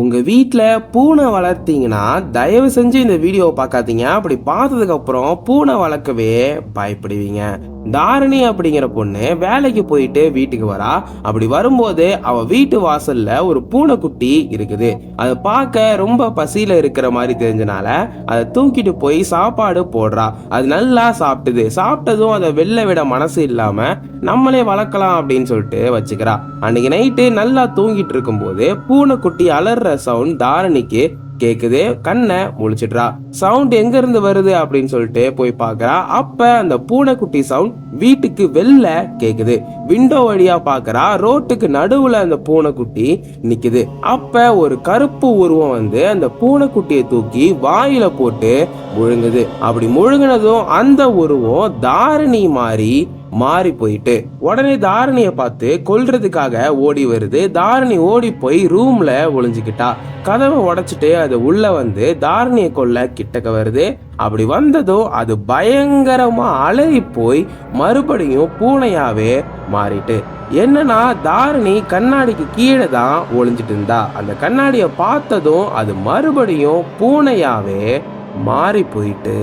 உங்கள் வீட்டில் பூனை வளர்த்தீங்கன்னா தயவு செஞ்சு இந்த வீடியோவை பார்க்காதீங்க. அப்படி பார்த்ததுக்கப்புறம் பூனை வளர்க்கவே பயப்படுவீங்க. தாரணி அப்படிங்கிற பொண்ணு வேலைக்கு போயிட்டு வீட்டுக்கு வரா. அப்படி வரும்போது அவ வீட்டு வாசல்ல ஒரு பூனைக்குட்டி இருக்குது. அதை பார்க்க ரொம்ப பசியில இருக்கிற மாதிரி தெரிஞ்சனால அதை தூக்கிட்டு போய் சாப்பாடு போடுறா. அது நல்லா சாப்பிட்டுது. சாப்பிட்டதும் அதை வெளில விட மனசு இல்லாம நம்மளே வளர்க்கலாம் அப்படின்னு சொல்லிட்டு வச்சுக்கிறா. அன்னைக்கு நைட்டு நல்லா தூங்கிட்டு இருக்கும்போது பூனைக்குட்டி அலற சவுண்ட் தாரணிக்கு கேக்குது கண்ணை முழிச்சிடுறா. சவுண்ட் எங்க இருந்து வருது அப்படின்னு சொல்லிட்டு போய் பாக்குறா அப்ப அந்த பூனைக்குட்டி சவுண்ட் வீட்டுக்கு வெளில கேக்குது. விண்டோ வழியா பாக்குறா ரோட்டுக்கு நடுவுல அந்த பூனைக்குட்டி நிக்குது. அப்ப ஒரு கருப்பு உருவம் வந்து அந்த பூனைக்குட்டியை தூக்கி வாயில போட்டு முழுங்குது. அப்படி முழுங்கினதும் அந்த உருவம் தாரணி மாறி மாறி போயிட்டு உடனே தாரணியை பார்த்து கொல்றதுக்காக ஓடி வருது. தாரணி ஓடி போய் ரூம்ல ஒளிஞ்சுக்கிட்டா. கதவை உடைச்சிட்டு அது உள்ள வந்து தாரணியை கொல்ல கிட்டக்க வருது. அப்படி வந்ததும் அது பயங்கரமா அலறி போய் மறுபடியும் பூனையாவே மாறிட்டு. என்னன்னா தாரணி கண்ணாடிக்கு கீழே தான் ஒளிஞ்சிட்டு இருந்தா. அந்த கண்ணாடியை பார்த்ததும் அது மறுபடியும் பூனையாவே மாறி போயிட்டு